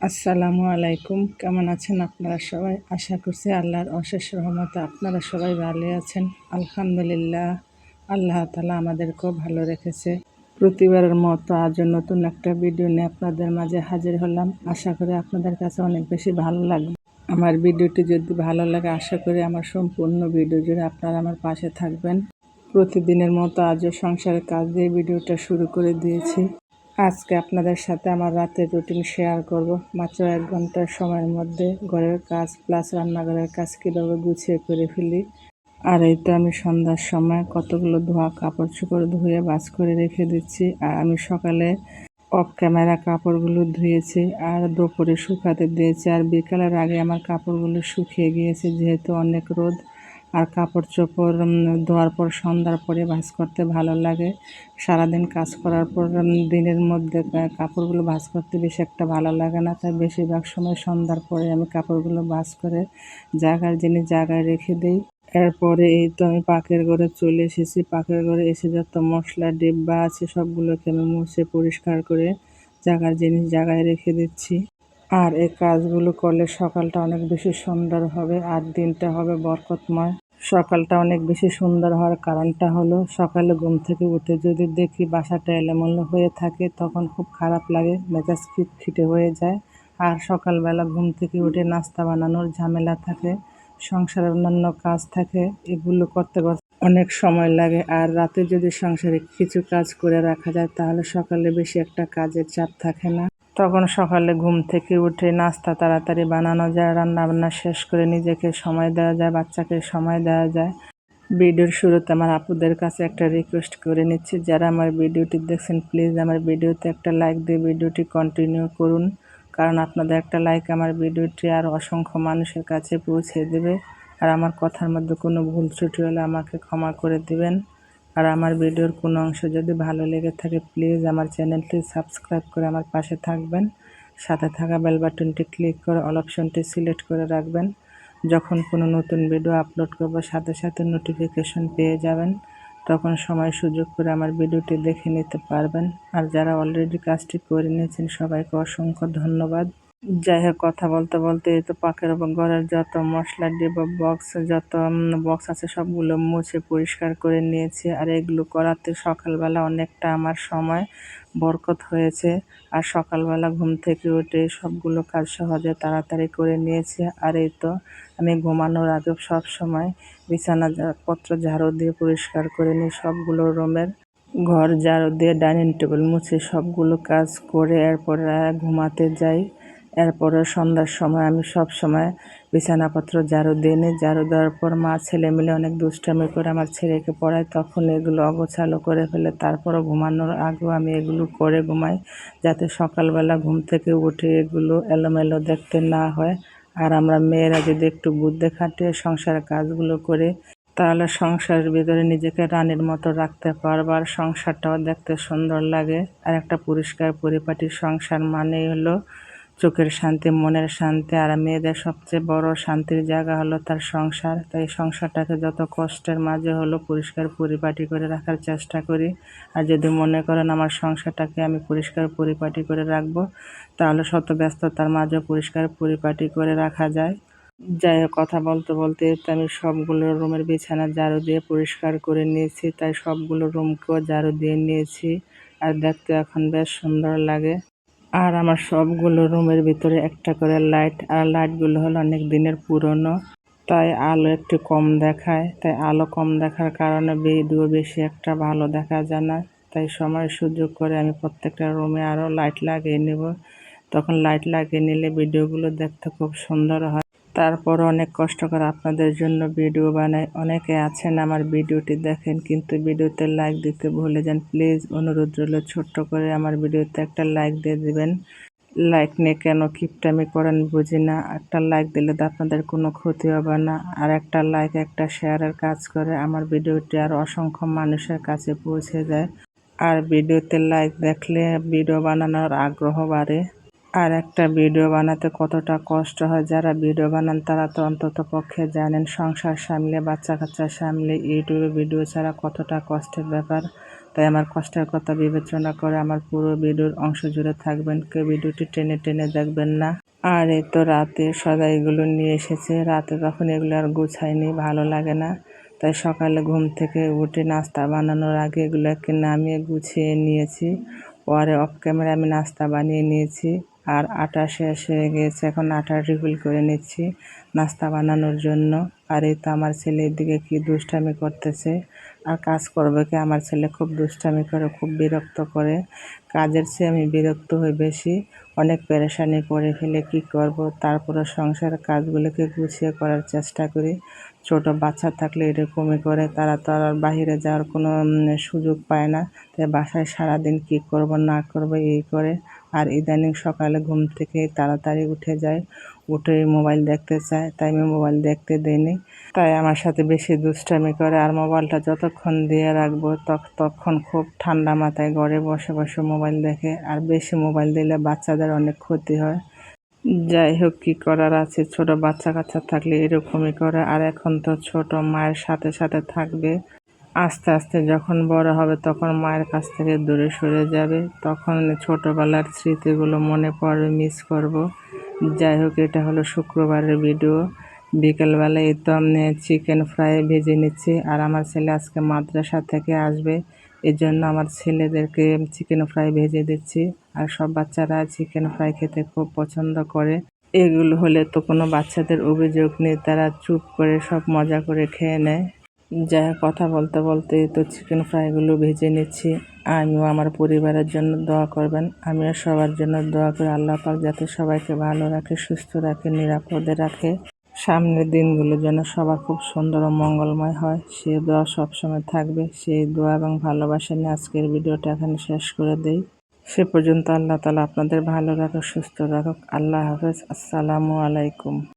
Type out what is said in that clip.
আসসালামু আলাইকুম। কেমন আছেন আপনারা সবাই? আশা করছি আল্লাহর অশেষ রহমতে আপনারা সবাই ভালো আছেন। আলহামদুলিল্লাহ, আল্লাহ তালা আমাদেরকেও ভালো রেখেছে। প্রতিবারের মতো আজও নতুন একটা ভিডিও নিয়ে আপনাদের মাঝে হাজির হলাম। আশা করি আপনাদের কাছে অনেক বেশি ভালো লাগবে। আমার ভিডিওটি যদি ভালো লাগে, আশা করি আমার সম্পূর্ণ ভিডিও জুড়ে আপনারা আমার পাশে থাকবেন। প্রতিদিনের মতো আজও সংসারের কাজ দিয়ে ভিডিওটা শুরু করে দিয়েছি। আজকে আপনাদের সাথে আমার রাতের রুটিন শেয়ার করব। মাত্র এক ঘণ্টার সময়ের মধ্যে ঘরের কাজ প্লাস রান্নাঘরের কাজ কীভাবে গুছিয়ে করে ফেলি। আর এই তো আমি সন্ধ্যার সময় কতগুলো ধোয়া কাপড় চোপড় ধুয়ে বাস করে রেখে দিচ্ছি। আর আমি সকালে অফ ক্যামেরা কাপড়গুলো ধুয়েছি আর দুপুরে শুকাতে দিয়েছি। আর বিকালের আগে আমার কাপড়গুলো শুকিয়ে গিয়েছে যেহেতু অনেক রোদ। আর কাপড় চোপড় ধোয়ার পর সন্ধ্যার পরে ভাজ করতে ভালো লাগে। সারাদিন কাজ করার পর দিনের মধ্যে কাপড়গুলো ভাজ করতে বেশি একটা ভালো লাগে না। তাই বেশিরভাগ সময় সন্ধ্যার পরে আমি কাপড়গুলো ভাজ করে জায়গার জিনিস জায়গায় রেখে দিই। এরপরে এই তো আমি পাকের ঘরে চলে এসেছি। পাকের ঘরে এসে যত মশলা, ডিব্বা আছে, সবগুলোকে আমি মুছে পরিষ্কার করে জায়গার জিনিস জায়গায় রেখে দিচ্ছি। আর এই কাজগুলো করলে সকালটা অনেক বেশি সুন্দর হবে আর দিনটা হবে বরকতময়। সকালটা অনেক বেশি সুন্দর হওয়ার কারণটা হলো সকালে ঘুম থেকে উঠে যদি দেখি বাসাটা এলোমেলো হয়ে থাকে তখন খুব খারাপ লাগে, মেজাজ খিটখিটে হয়ে যায়। আর সকালবেলা ঘুম থেকে উঠে নাস্তা বানানোর ঝামেলা থাকে সংসারের অন্যান্য কাজ থাকে, এগুলো করতে করতে অনেক সময় লাগে। আর রাতে যদি সংসারে কিছু কাজ করে রাখা যায় তাহলে সকালে বেশি একটা কাজের চাপ থাকে না। তখন সকালে ঘুম থেকে উঠে নাস্তা তাড়াতাড়ি বানানো যায় রান্না বান্না শেষ করে নিজেকে সময় দেওয়া যায়, বাচ্চাকে সময় দেওয়া যায়। ভিডিওর শুরুতে আমার আপুদের কাছে একটা রিকোয়েস্ট করে নিচ্ছি, যারা আমার ভিডিওটি দেখছেন প্লিজ আমার ভিডিওতে একটা লাইক দিয়ে ভিডিওটি কন্টিনিউ করুন, কারণ আপনাদের একটা লাইক আমার ভিডিওটি আর অসংখ্য মানুষের কাছে পৌঁছে দেবে, আর আমার কথার মধ্যে কোনো ভুল ত্রুটি হলে আমাকে ক্ষমা করে দিবেন। আর আমার ভিডিওর কোনো অংশ যদি ভালো লেগে থাকে প্লিজ আমার চ্যানেলটি সাবস্ক্রাইব করে আমার পাশে থাকবেন। সাথে থাকা বেল বাটনটি ক্লিক করে অল অপশনটি সিলেক্ট করে রাখবেন। যখন কোনো নতুন ভিডিও আপলোড করব, সাথে সাথে নোটিফিকেশন পেয়ে যাবেন। তখন সময় সুযোগ করে আমার ভিডিওটি দেখে নিতে পারবেন। আর যারা অলরেডি কাজটি করে নিয়েছেন, সবাইকে অসংখ্য ধন্যবাদ। যাই হোক কথা বলতে বলতে এই তো পাখের ঘরের যত মশলা, ডিবা বক্স যত বক্স আছে, সবগুলো মুছে পরিষ্কার করে নিয়েছি। আর এগুলো করাতে সকালবেলা অনেকটা আমার সময় বরকত হয়েছে। আর সকালবেলা ঘুম থেকে উঠে সবগুলো কাজ সহজে তাড়াতাড়ি করে নিয়েছি। আর এই তো আমি ঘুমানোর আগে সব সময় বিছানা পত্র ঝাড়ু দিয়ে পরিষ্কার করে নিই সবগুলো রুমের। ঘর ঝাড়ু দিয়ে ডাইনিং টেবিল মুছে সবগুলো কাজ করে এরপরে ঘুমাতে যাই। এরপরে সন্ধ্যার সময় আমি সব সময় বিছানাপত্র ঝাড়ু দিয়ে ঝাড়ু দেওয়ার পর মা ছেলে মিলে অনেক দুষ্টামি করে আমার ছেলেকে পড়ায়। তখন এগুলো অগোছালো করে ফেলে। তারপরও ঘুমানোর আগেও আমি এগুলো করে ঘুমাই যাতে সকালবেলা ঘুম থেকে উঠে এগুলো এলোমেলো দেখতে না হয়। আর আমরা মেয়েরা যদি একটু বুদ্ধি খাটিয়ে সংসারের কাজগুলো করে, তাহলে সংসারের ভিতরে নিজেকে রানীর মতো রাখতে পারব আর সংসারটাও দেখতে সুন্দর লাগে। আর একটা পরিষ্কার পরিপাটি সংসার মানেই হলো চোখের শান্তি, মনের শান্তি, আর মেয়েদের সবচেয়ে বড় শান্তির জায়গা হলো তার সংসার। তাই সংসারটাকে যত কষ্টের মাঝে হলো পরিষ্কার পরিপাটি করে রাখার চেষ্টা করি। আর যদি মনে করেন আমার সংসারটাকে আমি পরিষ্কার পরিপাটি করে রাখব, তাহলে শত ব্যস্ততার মাঝে পরিষ্কার পরিপাটি করে রাখা যায়। যাই হোক, কথা বলতে বলতে আমি সবগুলো রুমের বিছানা ঝাড়ু দিয়ে পরিষ্কার করে নিয়েছি। তাই সবগুলো রুমকেও ঝাড়ু দিয়ে নিয়েছি। আর দেখতে এখন বেশ সুন্দর লাগে। আর আমার সবগুলো রুমের ভিতরে একটা করে লাইট, আর লাইটগুলো হলো অনেক দিনের পুরনো। তাই আলো একটু কম দেখায়, তাই আলো কম দেখার কারণে ভিডিও বেশি একটা ভালো দেখা যায় না। তাই সময় সুযোগ করে আমি প্রত্যেকটা রুমে আরও লাইট লাগিয়ে নেব। তখন লাইট লাগিয়ে নিলে ভিডিওগুলো দেখতে খুব সুন্দর হয়। তারপর অনেক কষ্ট করে আপনাদের জন্য ভিডিও বানাই। অনেকে আছেন আমার ভিডিওটি দেখেন, কিন্তু ভিডিওতে লাইক দিতে ভুলে যান। প্লিজ অনুরোধ রইল ছোট্ট করে আমার ভিডিওতে একটা লাইক দিয়ে দিবেন। লাইক নিয়ে কেন কিপটামি করেন বুঝি না। একটা লাইক দিলে তো আপনাদের কোনো ক্ষতি হবে না। আর একটা লাইক একটা শেয়ারের কাজ করে আমার ভিডিওটি আর অসংখ্য মানুষের কাছে পৌঁছে যায়। আর ভিডিওতে লাইক দেখলে ভিডিও বানানোর আগ্রহ বাড়ে। আর একটা ভিডিও বানাতে কতটা কষ্ট হয়। যারা ভিডিও বানান, তারা তো অন্তত পক্ষে জানেন, সংসার সামলে বাচ্চা কাচ্চা সামলে, ইউটিউবে ভিডিও ছাড়া কতটা কষ্টের ব্যাপার। তাই আমার কষ্টের কথা বিবেচনা করে আমার পুরো ভিডিওর অংশ জুড়ে থাকবেন। কেউ ভিডিওটি টেনে টেনে দেখবেন না। আর এ তো রাতে সদাই এগুলো নিয়ে এসেছে। রাতে তখন এগুলো আর গুছাইনি ভালো লাগে না। তাই সকালে ঘুম থেকে উঠে নাস্তা বানানোর আগে এগুলোকে নামিয়ে গুছিয়ে নিয়েছি। পরে অফ ক্যামেরা আমি নাস্তা বানিয়ে নিয়েছি। আর আটা শেষ হয়ে গেছে। এখন আটা রিফিল করে নিচ্ছি নাস্তা বানানোর জন্য। আর এই তো আমার ছেলে এদিকে কি দুষ্টামি করতেছে? আর কাজ করবে কি? আমার ছেলে খুব দুষ্টামি করে, খুব বিরক্ত করে। কাজের চেয়ে আমি বিরক্ত হই বেশি। অনেক পেরেশানি করে ফেলে কি করব? তারপরে সংসারের কাজগুলোকে গুছিয়ে করার চেষ্টা করি। ছোট বাচ্চা থাকলে এরকমই করে। তারা তো আর বাহিরে যাওয়ার কোনো সুযোগ পায় না। তাই বাসায় সারাদিন কি করব, না করব, এই করে আর ইদানিং সকালে ঘুম থেকে তাড়াতাড়ি উঠে যায়। উঠে মোবাইল দেখতে চায়, তাই আমি মোবাইল দেখতে দিইনি। তাই আমার সাথে বেশি দুষ্টামি করে আর মোবাইলটা যতক্ষণ দিয়ে রাখব তখন খুব ঠান্ডা মাথায় ঘরে বসে বসে মোবাইল দেখে। আর বেশি মোবাইল দিলে বাচ্চাদের অনেক ক্ষতি হয়। যাই হোক, কী করার আছে? ছোট বাচ্চা কাচ্চা থাকলে এরকমই করে। আর এখন তো ছোট মায়ের সাথে সাথে থাকবে। আস্তে আস্তে যখন বড় হবে তখন মায়ের কাছ থেকে দূরে সরে যাবে। তখন ছোটোবেলার স্মৃতিগুলো মনে পড়বে মিস করব। যাই হোক, এটা হলো শুক্রবারের ভিডিও বিকেলবেলা এই তো আমি চিকেন ফ্রাই ভেজে নিচ্ছি। আর আমার ছেলে আজকে মাদ্রাসা থেকে আসবে। এই জন্য আমার ছেলেদেরকে চিকেন ফ্রাই ভেজে দিচ্ছি। আর সব বাচ্চারা চিকেন ফ্রাই খেতে খুব পছন্দ করে। এগুলো হলে তো কোনো বাচ্চাদের অভিযোগ নেই। তারা চুপ করে সব মজা করে খেয়ে নেয়। যাই কথা বলতে বলতে তো চিকেন ফ্রাইগুলো ভেজে নিচ্ছি। আমিও আমার পরিবারের জন্য দোয়া করবেন। আমিও সবার জন্য দোয়া করি। আল্লাহ পাক যাতে সবাইকে ভালো রাখে, সুস্থ রাখে, নিরাপদে রাখে। সামনের দিনগুলো যেন সবার খুব সুন্দর ও মঙ্গলময় হয়। সেই দোয়া সবসময় থাকবে। সেই দোয়া এবং ভালোবাসা নিয়ে আজকের ভিডিওটা এখানে শেষ করে দেই। সে পর্যন্ত আল্লাহ তালা আপনাদের ভালো রাখুক, সুস্থ রাখুক। আল্লাহ হাফেজ। আসসালামু আলাইকুম।